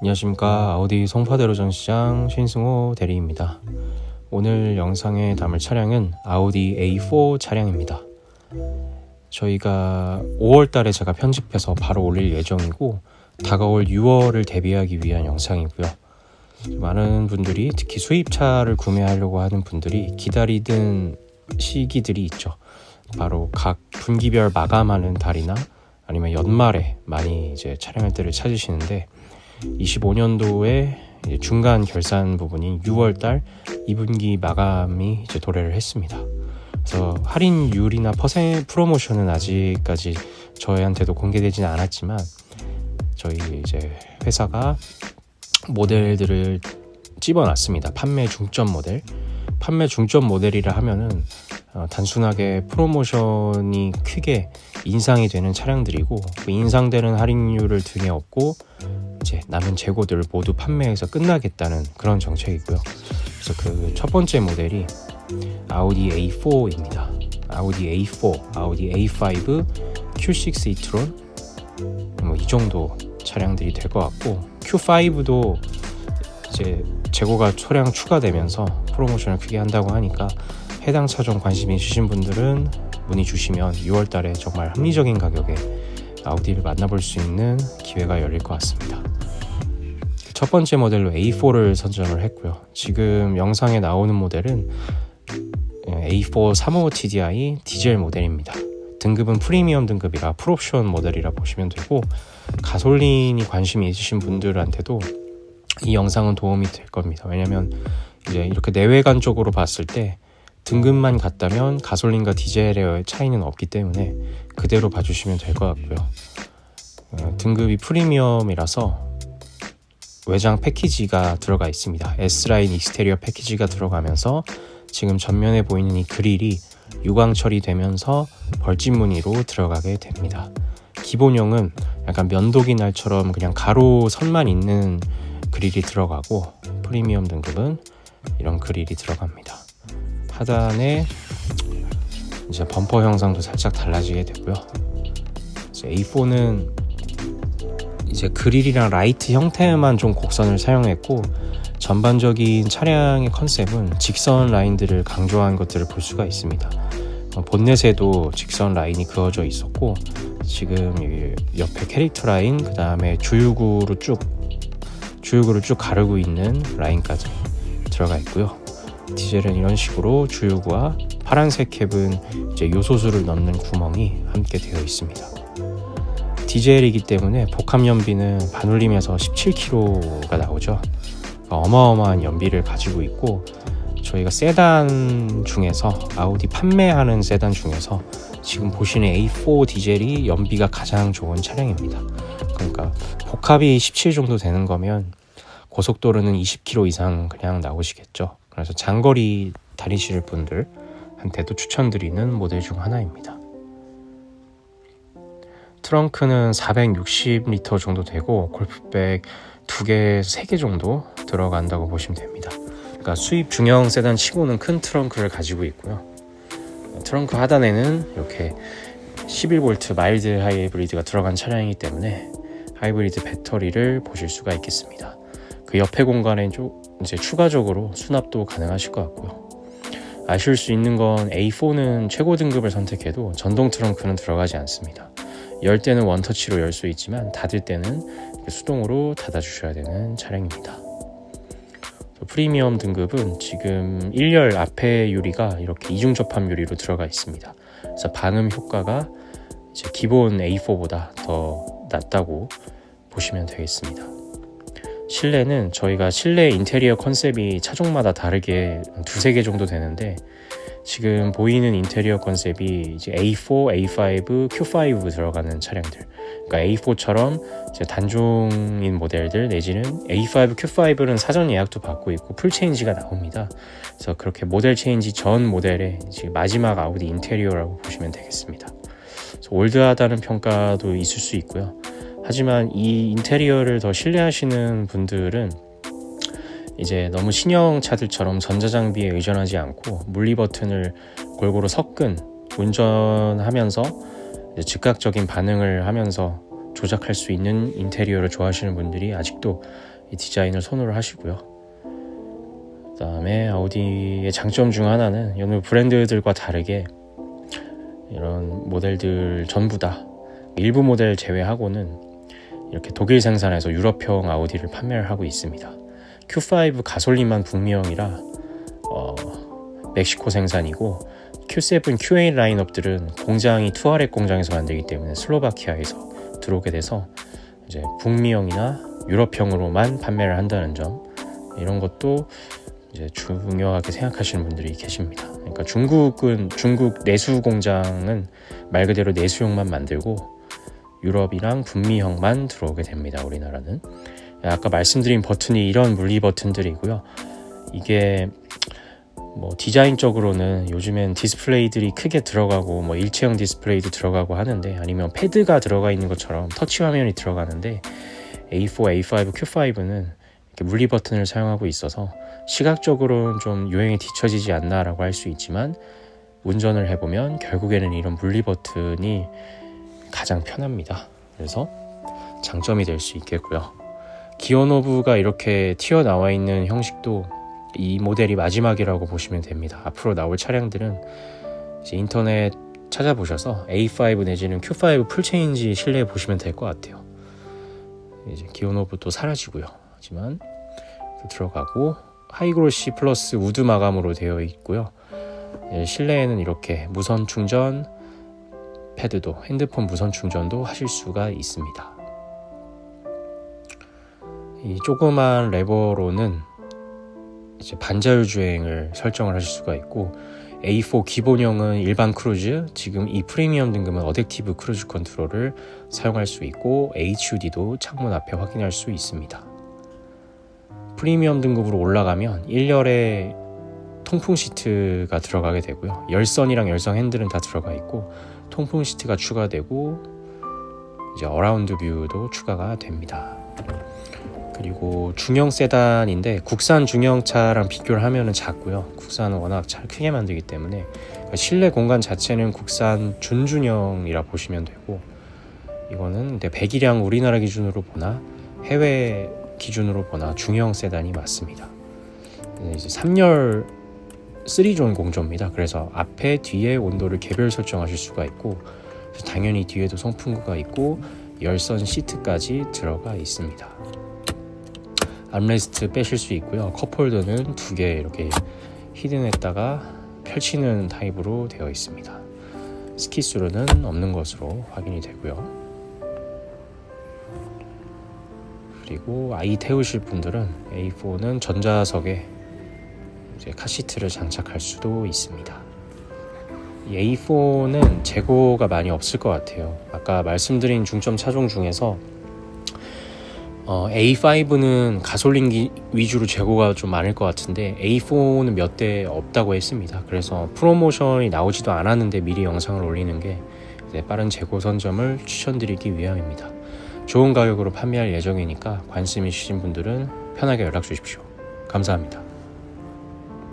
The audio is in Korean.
안녕하십니까 아우디 송파대로 전시장 신승호 대리입니다. 오늘 영상에 담을 차량은 아우디 A4 차량입니다. 저희가 5월달에 제가 편집해서 바로 올릴 예정이고 다가올 6월을 대비하기 위한 영상이고요. 많은 분들이 특히 수입차를 구매하려고 하는 분들이 기다리던 시기들이 있죠. 바로 각 분기별 마감하는 달이나 아니면 연말에 많이 이제 차량들을 찾으시는데 25년도에 중간 결산 부분인 6월달 2분기 마감이 이제 도래를 했습니다. 그래서 할인율이나 퍼센 프로모션은 아직까지 저희한테도 공개되지는 않았지만 저희 이제 회사가 모델들을 집어놨습니다. 판매 중점 모델. 판매 중점 모델이라 하면은 어, 단순하게 프로모션이 크게 인상이 되는 차량들이고 그 인상되는 할인율을 등에 업고 이제 남은 재고들을 모두 판매해서 끝나겠다는 그런 정책이고요. 그래서 그 첫 번째 모델이 아우디 A4입니다. 아우디 A4, 아우디 A5, Q6 e-tron 뭐이 정도 차량들이 될 것 같고 Q5도 이제 재고가 소량 추가되면서 프로모션을 크게 한다고 하니까 해당 차종 관심 있으신 분들은 문의 주시면 6월 달에 정말 합리적인 가격에 아우디를 만나볼 수 있는 기회가 열릴 것 같습니다. 첫 번째 모델로 A4를 선정을 했고요. 지금 영상에 나오는 모델은 A4 35 TDI 디젤 모델입니다. 등급은 프리미엄 등급이라 풀옵션 모델이라 보시면 되고 가솔린이 관심이 있으신 분들한테도 이 영상은 도움이 될 겁니다. 왜냐면 이제 이렇게 내외관 쪽으로 봤을 때 등급만 같다면 가솔린과 디젤의 차이는 없기 때문에 그대로 봐주시면 될 것 같고요. 어, 등급이 프리미엄이라서 외장 패키지가 들어가 있습니다. S라인 익스테리어 패키지가 들어가면서 지금 전면에 보이는 이 그릴이 유광 처리되면서 벌집 무늬로 들어가게 됩니다. 기본형은 약간 면도기 날처럼 그냥 가로 선만 있는 그릴이 들어가고 프리미엄 등급은 이런 그릴이 들어갑니다. 하단에 이제 범퍼 형상도 살짝 달라지게 되고요. 이제 A4는 이제 그릴이랑 라이트 형태만 좀 곡선을 사용했고 전반적인 차량의 컨셉은 직선 라인들을 강조한 것들을 볼 수가 있습니다. 어, 본넷에도 직선 라인이 그어져 있었고 지금 이 옆에 캐릭터 라인 그 다음에 주유구로 쭉 주유구를 쭉 가르고 있는 라인까지 들어가 있고요. 디젤은 이런 식으로 주유구와 파란색 캡은 이제 요소수를 넣는 구멍이 함께 되어 있습니다. 디젤이기 때문에 복합 연비는 반올림에서 17kg가 나오죠. 그러니까 어마어마한 연비를 가지고 있고 저희가 세단 중에서 아우디 판매하는 세단 중에서 지금 보시는 A4 디젤이 연비가 가장 좋은 차량입니다. 그러니까 복합이 17 정도 되는 거면 고속도로는 20km 이상 그냥 나오시겠죠. 그래서 장거리 다니실 분들한테도 추천드리는 모델 중 하나입니다. 트렁크는 460리터 정도 되고 골프백 두 개, 세개 정도 들어간다고 보시면 됩니다. 그러니까 수입 중형 세단 치고는 큰 트렁크를 가지고 있고요. 트렁크 하단에는 이렇게 11V 마일드 하이브리드가 들어간 차량이기 때문에 하이브리드 배터리를 보실 수가 있겠습니다. 그 옆에 공간에 좀 이제 추가적으로 수납도 가능하실 것 같고요. 아실 수 있는 건 A4는 최고 등급을 선택해도 전동 트렁크는 들어가지 않습니다. 열 때는 원터치로 열 수 있지만 닫을 때는 수동으로 닫아 주셔야 되는 차량입니다. 프리미엄 등급은 지금 1열 앞에 유리가 이렇게 이중 접합 유리로 들어가 있습니다. 그래서 방음 효과가 기본 A4보다 더 낫다고 보시면 되겠습니다. 실내는 저희가 실내 인테리어 컨셉이 차종마다 다르게 두세 개 정도 되는데 지금 보이는 인테리어 컨셉이 이제 A4, A5, Q5 들어가는 차량들. 그러니까 A4처럼 이제 단종인 모델들 내지는 A5, Q5는 사전 예약도 받고 있고 풀 체인지가 나옵니다. 그래서 그렇게 모델 체인지 전 모델의 지금 마지막 아우디 인테리어라고 보시면 되겠습니다. 올드하다는 평가도 있을 수 있고요. 하지만 이 인테리어를 더 신뢰하시는 분들은 이제 너무 신형 차들처럼 전자장비에 의존하지 않고 물리 버튼을 골고루 섞은 운전하면서 즉각적인 반응을 하면서 조작할 수 있는 인테리어를 좋아하시는 분들이 아직도 이 디자인을 선호를 하시고요. 그다음에 아우디의 장점 중 하나는 여느 브랜드들과 다르게 이런 모델들 전부 다 일부 모델 제외하고는 이렇게 독일 생산에서 유럽형 아우디를 판매를 하고 있습니다. Q5 가솔린만 북미형이라 어, 멕시코 생산이고 Q7, Q8 라인업들은 공장이 투아렉 공장에서 만들기 때문에 슬로바키아에서 들어오게 돼서 이제 북미형이나 유럽형으로만 판매를 한다는 점 이런 것도 이제 중요하게 생각하시는 분들이 계십니다. 그러니까 중국은 중국 내수 공장은 말 그대로 내수형만 만들고 유럽이랑 북미형만 들어오게 됩니다. 우리나라는 아까 말씀드린 버튼이 이런 물리 버튼들이고요. 이게 뭐 디자인적으로는 요즘엔 디스플레이들이 크게 들어가고 뭐 일체형 디스플레이도 들어가고 하는데 아니면 패드가 들어가 있는 것처럼 터치 화면이 들어가는데 A4, A5, Q5는 이렇게 물리 버튼을 사용하고 있어서 시각적으로는 좀 유행에 뒤처지지 않나라고 할 수 있지만 운전을 해보면 결국에는 이런 물리 버튼이 가장 편합니다. 그래서 장점이 될 수 있겠고요. 기어노브가 이렇게 튀어나와 있는 형식도 이 모델이 마지막이라고 보시면 됩니다. 앞으로 나올 차량들은 이제 인터넷 찾아보셔서 A5 내지는 Q5 풀체인지 실내에 보시면 될 것 같아요. 이제 기어노브도 사라지고요. 하지만 들어가고 하이그로시 플러스 우드 마감으로 되어 있고요. 예, 실내에는 이렇게 무선 충전 패드도 핸드폰 무선 충전도 하실 수가 있습니다. 이 조그만 레버로는 이제 반자율 주행을 설정을 하실 수가 있고 A4 기본형은 일반 크루즈, 지금 이 프리미엄 등급은 어댑티브 크루즈 컨트롤을 사용할 수 있고 HUD도 창문 앞에 확인할 수 있습니다. 프리미엄 등급으로 올라가면 1열에 통풍 시트가 들어가게 되고요. 열선이랑 열선 핸들은 다 들어가 있고 통풍 시트가 추가되고 이제 어라운드 뷰도 추가가 됩니다. 그리고 중형 세단인데 국산 중형차랑 비교를 하면은 작고요. 국산은 워낙 잘 크게 만들기 때문에 실내 공간 자체는 국산 준중형이라 보시면 되고 이거는 배기량 우리나라 기준으로 보나 해외 기준으로 보나 중형 세단이 맞습니다. 이제 3열 3존 공조입니다. 그래서 앞에 뒤에 온도를 개별 설정하실 수가 있고 당연히 뒤에도 송풍구가 있고 열선 시트까지 들어가 있습니다. 암레스트 빼실 수 있고요. 컵홀더는 두 개 이렇게 히든했다가 펼치는 타입으로 되어 있습니다. 스키스루는 없는 것으로 확인이 되고요. 그리고 아이 태우실 분들은 A4는 전자석에 이제 카시트를 장착할 수도 있습니다. 이 A4는 재고가 많이 없을 것 같아요. 아까 말씀드린 중점 차종 중에서 어, A5는 가솔린 기, 위주로 재고가 좀 많을 것 같은데 A4는 몇 대 없다고 했습니다. 그래서 프로모션이 나오지도 않았는데 미리 영상을 올리는 게 빠른 재고 선점을 추천드리기 위함입니다. 좋은 가격으로 판매할 예정이니까 관심 있으신 분들은 편하게 연락 주십시오. 감사합니다.